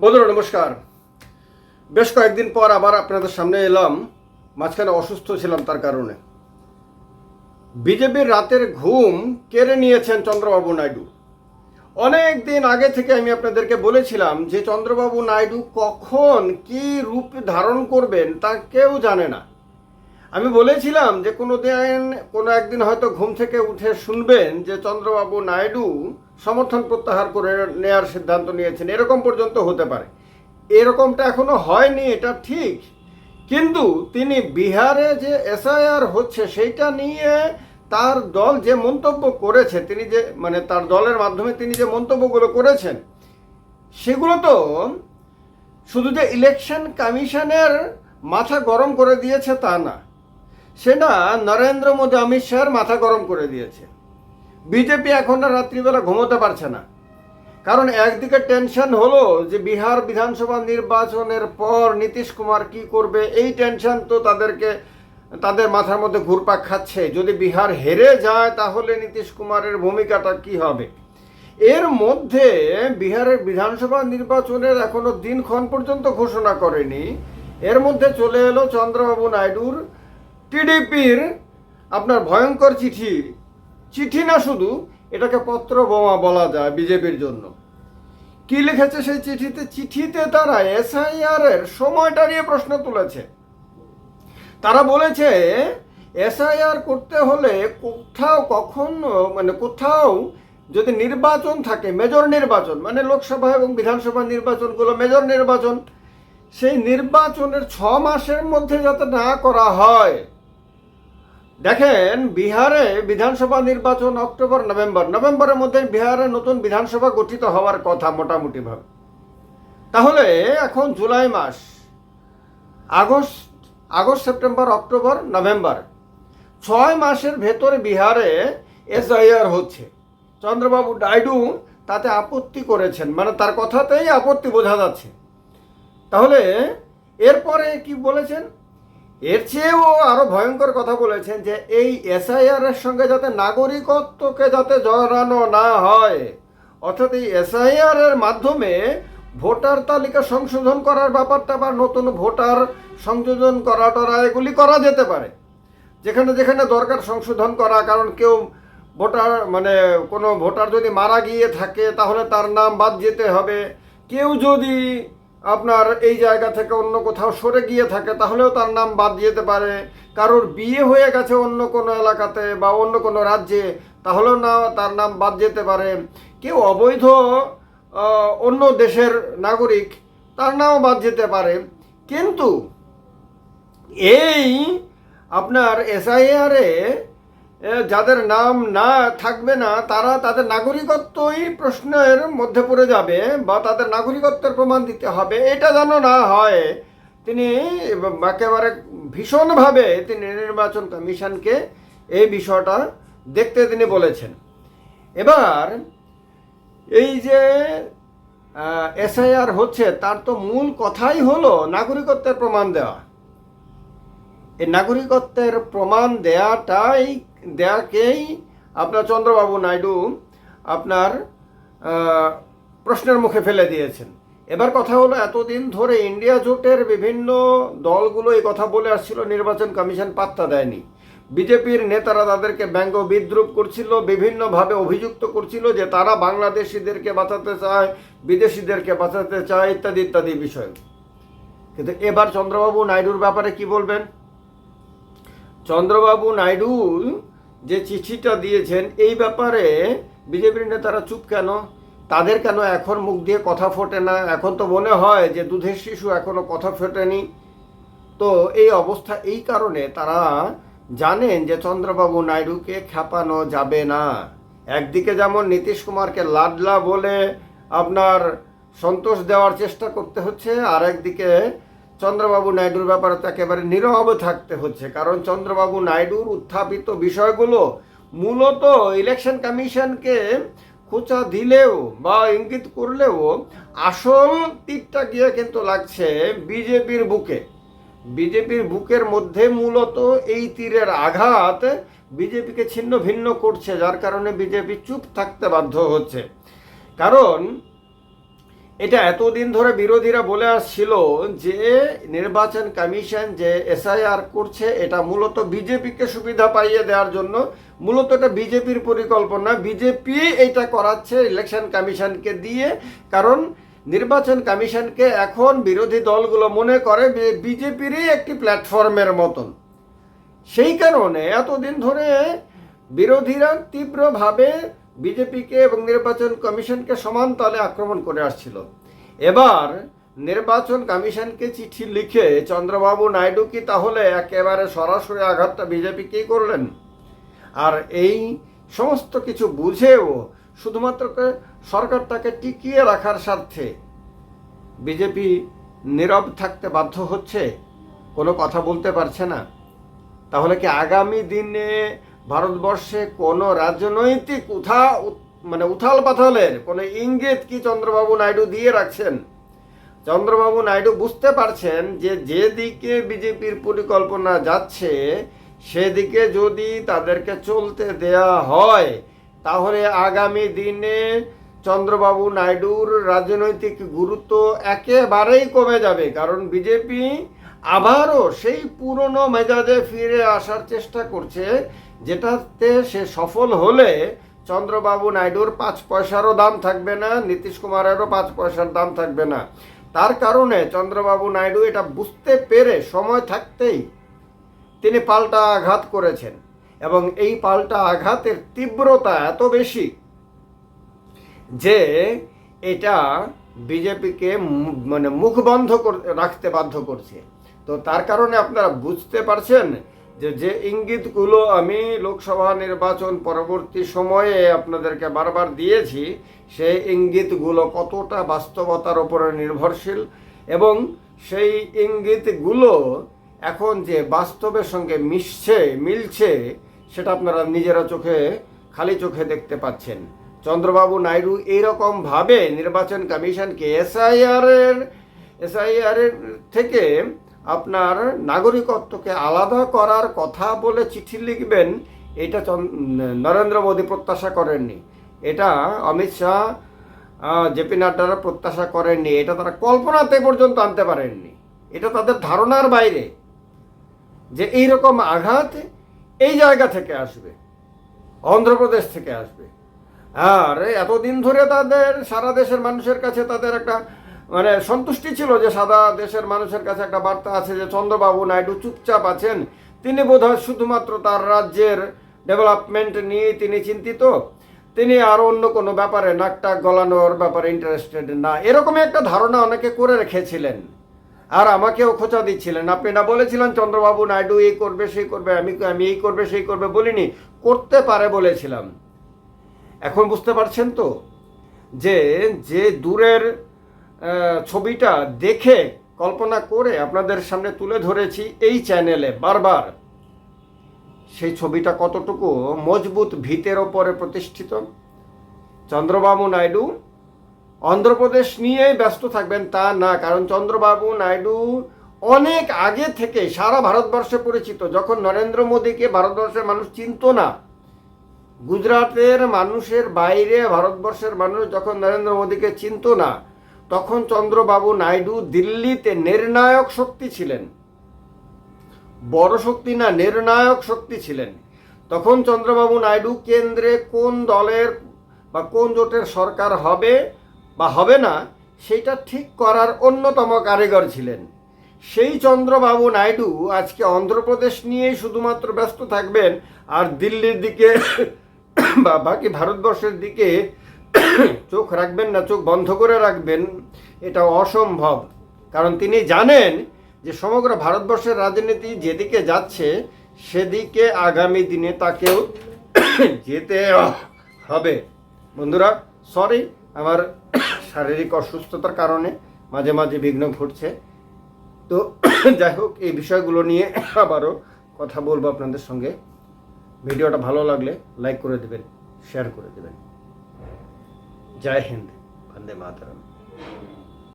বন্ধুরা, নমস্কার। বেশ কয়েকদিন পর আবার আপনাদের সামনে এলাম। মাঝখানে অসুস্থ ছিলাম তার কারণে। বিজেপির রাতের ঘুম কেড়ে নিয়েছেন চন্দ্রবাবু নাইডু। অনেক দিন আগে থেকে আমি আপনাদেরকে বলেছিলাম যে চন্দ্রবাবু নাইডু কখন কি রূপ ধারণ করবেন তা কেউ জানে না। আমি বলেছিলাম যে কোনো দিন, কোনো একদিন হয়তো ঘুম থেকে উঠে শুনবেন যে চন্দ্রবাবু নাইডু সমর্থন প্রত্যাহার করে নেয়ার সিদ্ধান্ত নিয়েছেন। এরকম পর্যন্ত হতে পারে। এরকমটা এখনও হয়নি, এটা ঠিক। কিন্তু তিনি বিহারে যে এসআইআর হচ্ছে, সেইটা নিয়ে তার দল যে মন্তব্য করেছে, তিনি যে মানে তার দলের মাধ্যমে তিনি যে মন্তব্যগুলো করেছেন, সেগুলো তো শুধু যে ইলেকশন কমিশনের মাথা গরম করে দিয়েছে তা না সেটা নরেন্দ্র মোদী, অমিত শাহের মাথা গরম করে দিয়েছে। বিজেপি এখন আর রাত্রিবেলা ঘুমোতে পারছে না। কারণ একদিকে টেনশন হলো যে বিহার বিধানসভা নির্বাচনের পর নীতিশ কুমার কি করবে, এই টেনশন তো তাদেরকে, তাদের মাথার মধ্যে ঘুরপাক খাচ্ছে। যদি বিহার হেরে যায়, তাহলে নীতিশ কুমারের ভূমিকাটা কি হবে? এর মধ্যে বিহারের বিধানসভা নির্বাচনের এখনও দিনক্ষণ পর্যন্ত ঘোষণা করেনি। এর মধ্যে চলে এলো চন্দ্রবাবু নাইডুর টিডিপির আপনার ভয়ঙ্কর চিঠি। চিঠি না শুধু, এটাকে পত্র বোমা বলা যায় বিজেপির জন্য। কি লিখেছে সেই চিঠিতে? চিঠিতে তারা এসআইআর এর সময়টা নিয়ে প্রশ্ন তুলেছে। তারা বলেছে, এসআইআর করতে হলে কোথাও কখনো মানে কোথাও যদি নির্বাচন থাকে, মেজর নির্বাচন মানে লোকসভা এবং বিধানসভা নির্বাচনগুলো মেজর নির্বাচন, সেই নির্বাচনের ছ মাসের মধ্যে যাতে না করা হয়। দেখেন, বিহারে বিধানসভা নির্বাচন অক্টোবর, নভেম্বর। নভেম্বরের মধ্যে বিহারে নতুন বিধানসভা গঠিত হওয়ার কথা মোটামুটিভাবে। তাহলে এখন জুলাই মাস। August August, September, October, November. ছয় মাসের ভেতরে বিহারে এসআইআর হচ্ছে। চন্দ্রবাবু নাইডু তাতে আপত্তি করেছেন মানে তার কথাতেই আপত্তি বোঝা যাচ্ছে। তাহলে এরপরে কি বলেছেন? এর চেয়েও আরও ভয়ঙ্কর কথা বলেছেন যে এই এসআইআর এর সঙ্গে যাতে নাগরিকত্বকে যাতে জড়ানো না হয়, অর্থাৎ এই এসআইআর এর মাধ্যমে ভোটার তালিকা সংশোধন করার ব্যাপারটা বা নতুন ভোটার সংযোজন করা টরা এগুলি করা যেতে পারে। যেখানে যেখানে দরকার সংশোধন করা, কারণ কেউ ভোটার মানে কোনো ভোটার যদি মারা গিয়ে থাকে, তাহলে তার নাম বাদ যেতে হবে। কেউ যদি আপনার এই জায়গা থেকে অন্য কোথাও সরে গিয়ে থাকে, তাহলেও তার নাম বাদ যেতে পারে। কারোর বিয়ে হয়ে গেছে অন্য কোনো এলাকাতে বা অন্য কোনো রাজ্যে, তাহলেও না তার নাম বাদ যেতে পারে। কেউ অবৈধ অন্য দেশের নাগরিক, তার নামও বাদ যেতে পারে। কিন্তু এই আপনার এসআইআরে যাদের নাম না থাকবে না, তারা তাদের নাগরিকত্বই প্রশ্নের মধ্যে পড়ে যাবে বা তাদের নাগরিকত্বের প্রমাণ দিতে হবে। এটা যেন না হয়, তিনি একেবারে ভীষণভাবে তিনি নির্বাচন কমিশনকে এই বিষয়টা দেখতে তিনি বলেছেন। এবার, এই যে এসআইআর হচ্ছে, তার তো মূল কথাই হলো নাগরিকত্বের প্রমাণ দেওয়া। এই নাগরিকত্বের প্রমাণ দেয়াটাই দেয়াকেই আপনার চন্দ্রবাবু নাইডু আপনার প্রশ্নের মুখে ফেলে দিয়েছেন। এবার কথা হলো, এতদিন ধরে ইন্ডিয়া জোটের বিভিন্ন দলগুলো এই কথা বলে আসছিল, নির্বাচন কমিশন পাত্তা দেয়নি। বিজেপির নেতারা তাদেরকে ব্যঙ্গ বিদ্রুপ করছিল, বিভিন্নভাবে অভিযুক্ত করছিল যে তারা বাংলাদেশিদেরকে বাঁচাতে চায়, বিদেশিদেরকে বাঁচাতে চায়, ইত্যাদি ইত্যাদি বিষয়। কিন্তু এবার চন্দ্রবাবু নাইডুর ব্যাপারে কি বলবেন? চন্দ্রবাবু নাইডু যে চিঠিটা দিয়েছেন, এই ব্যাপারে বিজেপির নেতারা চুপ কেন? তাদের কেন এখন মুখ দিয়ে কথা ফোটে না? এখন তো মনে হয় যে দুধের শিশু এখনও কথা ফোটেনি। তো এই অবস্থা, এই কারণে তারা জানেন যে চন্দ্রবাবু নাইডুকে খ্যাপানো যাবে না। একদিকে যেমন নীতিশ কুমারকে লাডলা বলে আপনার সন্তোষ দেওয়ার চেষ্টা করতে হচ্ছে আর একদিকে চন্দ্রবাবু নাইডুর ব্যাপারে তো একেবারে নীরব থাকতে হচ্ছে। কারণ চন্দ্রবাবু নাইডুর উত্থাপিত বিষয়গুলো মূলত ইলেকশন কমিশনকে খোঁচা দিলেও বা ইঙ্গিত করলেও আসল তীরটা গিয়ে কিন্তু লাগছে বিজেপির বুকে। বিজেপির বুকের মধ্যে মূলত এই তীরের আঘাত বিজেপিকে ছিন্ন ভিন্ন করছে, যার কারণে বিজেপি চুপ থাকতে বাধ্য হচ্ছে। কারণ এটা এতদিন ধরে বিরোধীরা বলে আসছিল যে নির্বাচন কমিশন যে এসআইআর করছে, এটা মূলত বিজেপিকে সুবিধা পাইয়ে দেওয়ার জন্য। মূলত এটা বিজেপির পরিকল্পনা। বিজেপি এটা করাচ্ছে ইলেকশন কমিশনকে দিয়ে। কারণ নির্বাচন কমিশনকে এখন বিরোধী দলগুলো মনে করে বিজেপিরই একটি প্ল্যাটফর্মের মতন। সেই কারণে এতদিন ধরে বিরোধীরা তীব্রভাবে বিজেপিকে এবং নির্বাচন কমিশনকে সমান তালে আক্রমণ করে আসছিল। এবার নির্বাচন কমিশনকে চিঠি লিখে চন্দ্রবাবু নাইডু কি তাহলে একেবারে সরাসরি আঘাতটা বিজেপিকেই করলেন? আর এই সমস্ত কিছু বুঝেও শুধুমাত্র সরকারটাকে টিকিয়ে রাখার স্বার্থে বিজেপি নীরব থাকতে বাধ্য হচ্ছে? কোনো কথা বলতে পারছে না। তাহলে কি আগামী দিনে ভারতবর্ষে কোনো রাজনৈতিক উঠা মানে উথাল পাথালের কোনো ইঙ্গিত কি চন্দ্রবাবু নাইডু দিয়ে রাখছেন? চন্দ্রবাবু নাইডু বুঝতে পারছেন যে যেদিকে বিজেপির পরিকল্পনা যাচ্ছে, সেদিকে যদি তাদেরকে চলতে দেয়া হয়, তাহলে আগামী দিনে চন্দ্রবাবু নাইডুর রাজনৈতিক গুরুত্ব একেবারেই কমে যাবে। কারণ বিজেপি আবারও সেই পুরনো মেজাজে ফিরে আসার চেষ্টা করছে যেটাতে সে সফল হলে চন্দ্রবাবু নাইডুর পাঁচ পয়সারও দাম থাকবে না, নীতিশ কুমারেরও পাঁচ পয়সার দাম থাকবে না। তার কারণে চন্দ্রবাবু নাইডু এটা বুঝতে পেরে সময় থাকতেই তিনি পাল্টা আঘাত করেছেন এবং এই পাল্টা আঘাতের তীব্রতা এত বেশি যে এটা বিজেপিকে মানে মুখ বন্ধ রাখতে বাধ্য করছে। তো তার কারণে আপনারা বুঝতে পারছেন যে যে ইঙ্গিতগুলো আমি লোকসভা নির্বাচন পরবর্তী সময়ে আপনাদেরকে বারবার দিয়েছি, সেই ইঙ্গিতগুলো কতটা বাস্তবতার উপরে নির্ভরশীল এবং সেই ইঙ্গিতগুলো এখন যে বাস্তবের সঙ্গে মিশছে, মিলছে, সেটা আপনারা নিজেরা চোখে, খালি চোখে দেখতে পাচ্ছেন। চন্দ্রবাবু নাইডু এইরকম ভাবে নির্বাচন কমিশনকে এসআইআর এর এসআইআর এর থেকে আপনার নাগরিকত্বকে আলাদা করার কথা বলে চিঠি লিখবেন, এটা নরেন্দ্র মোদী প্রত্যাশা করেননি। এটা অমিত শাহ জেপি নাড্ডারা প্রত্যাশা করেননি। এটা তারা কল্পনাতে পর্যন্ত আনতে পারেননি। এটা তাদের ধারণার বাইরে যে এই রকম আঘাত এই জায়গা থেকে আসবে, অন্ধ্রপ্রদেশ থেকে আসবে। আর এতদিন ধরে তাদের, সারা দেশের মানুষের কাছে তাদের একটা মানে সন্তুষ্টি ছিল যে সাদা দেশের মানুষের কাছে একটা বার্তা আছে যে চন্দ্রবাবু নাইডু চুপচাপ আছেন। তিনি বোধহয় শুধুমাত্র তার রাজ্যের ডেভেলপমেন্ট নিয়ে তিনি চিন্তিত। তিনি আর অন্য কোনো ব্যাপারে নাকটা গলানোর ব্যাপারে ইন্টারেস্টেড না। এরকমই একটা ধারণা অনেকে করে রেখেছিলেন। আর আমাকেও খোঁচা দিচ্ছিলেন। আপনি না বলেছিলেন, চন্দ্রবাবু নাইডু এই করবে সেই করবে, আমি আমি এই করবে, সেই করবে বলিনি। করতে পারে বলেছিলাম। এখন বুঝতে পারছেন তো? যে যে দূরের ছবিটা দেখে কল্পনা করে আপনাদের সামনে তুলে ধরেছি এই চ্যানেলে বারবার। সেই ছবিটা কতটুকু মজবুত ভিতের ওপরে প্রতিষ্ঠিত? চন্দ্রবাবু নাইডু, অন্ধ্রপ্রদেশ নিয়েই ব্যস্ত থাকবেন তা না, কারণ চন্দ্রবাবু নাইডু অনেক আগে থেকে সারা ভারতবর্ষে পরিচিত। যখন নরেন্দ্র মোদীকে ভারতবর্ষের মানুষ চিনত না, গুজরাটের মানুষের বাইরে ভারতবর্ষের মানুষ যখন নরেন্দ্র মোদীকে চিনত না তখন চন্দ্রবাবু নাইডু দিল্লিতে নির্ণায়ক শক্তি ছিলেন। বড় শক্তি না নির্ণায়ক শক্তি ছিলেন। তখন চন্দ্রবাবু নাইডু কেন্দ্রে কোন দলের বা কোন জোটের সরকার হবে বা হবে না, সেটা ঠিক করার অন্যতম কারিগর ছিলেন। সেই চন্দ্রবাবু নাইডু আজকে অন্ধ্রপ্রদেশ নিয়েই শুধুমাত্র ব্যস্ত থাকবেন আর দিল্লির দিকে বা বাকি ভারতবর্ষের দিকে চোখ রাখবেন না, চোখ বন্ধ করে রাখবেন, এটা অসম্ভব। কারণ তিনি জানেন যে সমগ্র ভারতবর্ষের রাজনীতি যেদিকে যাচ্ছে, সেদিকে আগামী দিনে তাকেও যেতে হবে। বন্ধুরা সরি আমার শারীরিক অসুস্থতার কারণে মাঝে মাঝে বিঘ্ন ঘটছে। তো যাই হোক, এই বিষয়গুলো নিয়ে আবারও কথা বলব আপনাদের সঙ্গে। ভিডিওটা ভালো লাগলে লাইক করে দেবেন শেয়ার করে দেবেন। జై హింద్. వందే మాతరం.